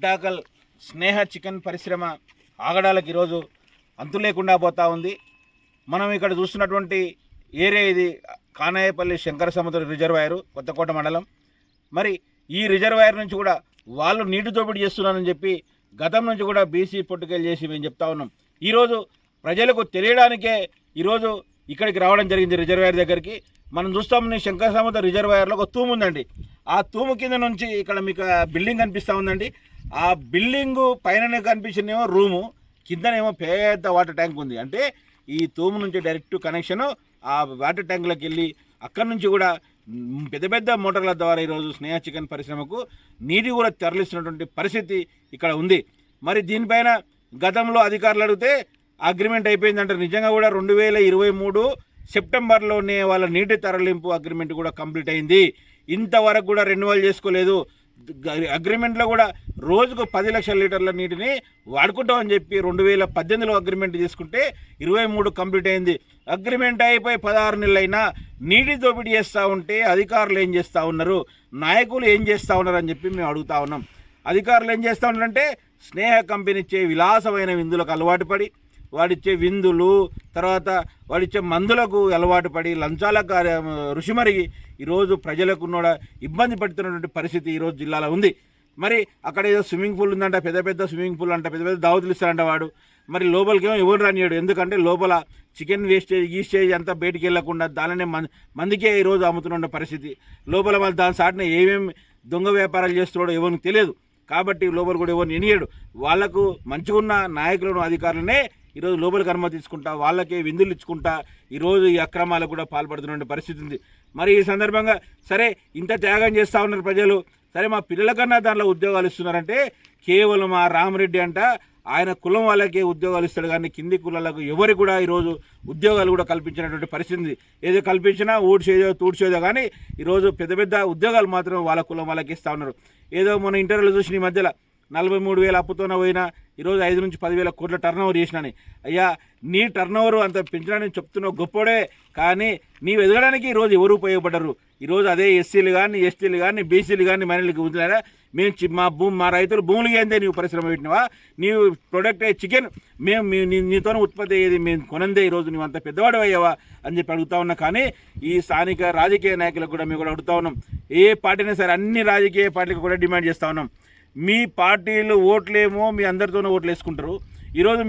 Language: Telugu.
అడ్డాకల్ స్నేహ చికెన్ పరిశ్రమ ఆగడాలకు ఈరోజు అంతు లేకుండా పోతా ఉంది. మనం ఇక్కడ చూస్తున్నటువంటి ఏరియా ఇది కానాయపల్లి శంకర సముద్ర రిజర్వాయరు కొత్తకోట మండలం. మరి ఈ రిజర్వాయర్ నుంచి కూడా వాళ్ళు నీటి దోపిడీ చేస్తున్నారని చెప్పి గతం నుంచి కూడా బీసీ పొట్టుకెళ్ళి చేసి మేము చెప్తా ఉన్నాం. ఈరోజు ప్రజలకు తెలియడానికే ఈరోజు ఇక్కడికి రావడం జరిగింది రిజర్వాయర్ దగ్గరికి. మనం చూస్తాం శంకర సముద్ర రిజర్వాయర్లో ఒక తూము ఉందండి. ఆ తూము కింద నుంచి ఇక్కడ మీకు బిల్డింగ్ కనిపిస్తూ ఉందండి. ఆ బిల్డింగ్ పైననే కనిపించినేమో రూము కిందనేమో పెద్ద వాటర్ ట్యాంక్ ఉంది. అంటే ఈ తూము నుంచి డైరెక్ట్ కనెక్షన్ ఆ వాటర్ ట్యాంక్లోకి వెళ్ళి అక్కడి నుంచి కూడా పెద్ద పెద్ద మోటార్ల ద్వారా ఈరోజు స్నేహ చికెన్ పరిశ్రమకు నీటి కూడా తరలిస్తున్నటువంటి పరిస్థితి ఇక్కడ ఉంది. మరి దీనిపైన గతంలో అధికారులు అడిగితే అగ్రిమెంట్ అయిపోయిందంటే. నిజంగా కూడా రెండు వేల ఇరవై మూడు సెప్టెంబర్లోనే వాళ్ళ నీటి తరలింపు అగ్రిమెంట్ కూడా కంప్లీట్ అయింది. ఇంతవరకు కూడా రెన్యువల్ చేసుకోలేదు. అగ్రిమెంట్లో కూడా రోజుకు పది లక్షల లీటర్ల నీటిని వాడుకుంటామని చెప్పి రెండు వేల పద్దెనిమిదిలో అగ్రిమెంట్ తీసుకుంటే ఇరవై మూడు కంప్లీట్ అయింది. అగ్రిమెంట్ అయిపోయి పదహారు నెలలైనా నీటి దోపిడీ చేస్తూ ఉంటే అధికారులు ఏం చేస్తూ ఉన్నారు? నాయకులు ఏం చేస్తూ ఉన్నారు అని చెప్పి మేము అడుగుతా ఉన్నాం. అధికారులు ఏం చేస్తూ ఉన్నారంటే స్నేహ కంపెనీ ఇచ్చే విలాసమైన విందులకు అలవాటు పడి వాడిచ్చే విందులు తర్వాత వాడిచ్చే మందులకు అలవాటు పడి లంచాలకు రుషిమరిగి ఈరోజు ప్రజలకు ఇబ్బంది పడుతున్నటువంటి పరిస్థితి ఈరోజు జిల్లాలో ఉంది. మరి అక్కడ ఏదో స్విమ్మింగ్ పూల్ ఉందంట పెద్ద పెద్ద స్విమ్మింగ్ పూల్ అంట పెద్ద పెద్ద దావతులు ఇస్తారంట వాడు. మరి లోపలికేమో ఎవరు రానియాడు ఎందుకంటే లోపల చికెన్ వేస్టేజ్ గీస్టేజ్ అంతా బయటికి వెళ్ళకుండా దానినే మం మందికే ఈరోజు అమ్ముతున్న పరిస్థితి. లోపల వాళ్ళు దాని సాటిన ఏమేమి దొంగ వ్యాపారాలు చేస్తున్నాడో ఎవరికి తెలియదు. కాబట్టి లోపల కూడా ఎవరిని ఎనియాడు. వాళ్ళకు మంచిగున్న నాయకులను అధికారులనే ఈరోజు లోపలికి అనుమతి తీసుకుంటా వాళ్ళకే విందులు ఇచ్చుకుంటా ఈరోజు ఈ అక్రమాలకు కూడా పాల్పడుతున్న పరిస్థితి ఉంది. మరి ఈ సందర్భంగా సరే ఇంత త్యాగం చేస్తూ ఉన్నారు ప్రజలు. సరే మా పిల్లలకన్నా దాంట్లో ఉద్యోగాలు ఇస్తున్నారంటే కేవలం ఆ రామరెడ్డి అంట. ఆయన కులం వాళ్ళకే ఉద్యోగాలు ఇస్తాడు. కానీ కింది కులాలకు ఎవరికి కూడా ఈరోజు ఉద్యోగాలు కూడా కల్పించినటువంటి పరిస్థితి ఏదో కల్పించినా ఊడ్చేదో తూడ్చేదో కానీ ఈరోజు పెద్ద పెద్ద ఉద్యోగాలు మాత్రం వాళ్ళ కులం వాళ్ళకి ఇస్తూ ఉన్నారు. ఏదో మన ఇంటర్వ్యూలో చూసిన ఈ మధ్యలో నలభై మూడు వేల అప్పుతోనే పోయినా ఈరోజు ఐదు నుంచి పదివేల కోట్ల టర్న్ ఓవర్ చేసినాని. అయ్యా నీ టర్న్ ఓవర్ అంత పెంచడానికి చెప్తున్నావు గొప్పోడే కానీ నీవు ఎదగడానికి ఈరోజు ఎవరు ఉపయోగపడ్డరు? ఈరోజు అదే ఎస్సీలు కానీ ఎస్టీలు కానీ బీసీలు కానీ మహిళలకు వదిలేరా మేము మా భూమి మా రైతులు భూములు ఏందే నీవు పరిశ్రమ పెట్టినవా? నీవు ప్రొడక్ట్ చికెన్ మేము మీ- నీతోనే ఉత్పత్తి అయ్యేది మేము కొనందే ఈరోజు నువ్వు అంత పెద్దవాడు అయ్యావా? అని చెప్పి అడుగుతా ఉన్నా కానీ ఈ స్థానిక రాజకీయ నాయకులకు కూడా మేము కూడా అడుగుతా ఉన్నాం. ఏ అయినా సరే అన్ని రాజకీయ పార్టీలకు కూడా డిమాండ్ చేస్తా ఉన్నాం. మీ పార్టీలు ఓట్లేమో మీ అందరితోనే ఓట్లు వేసుకుంటారు ఈరోజు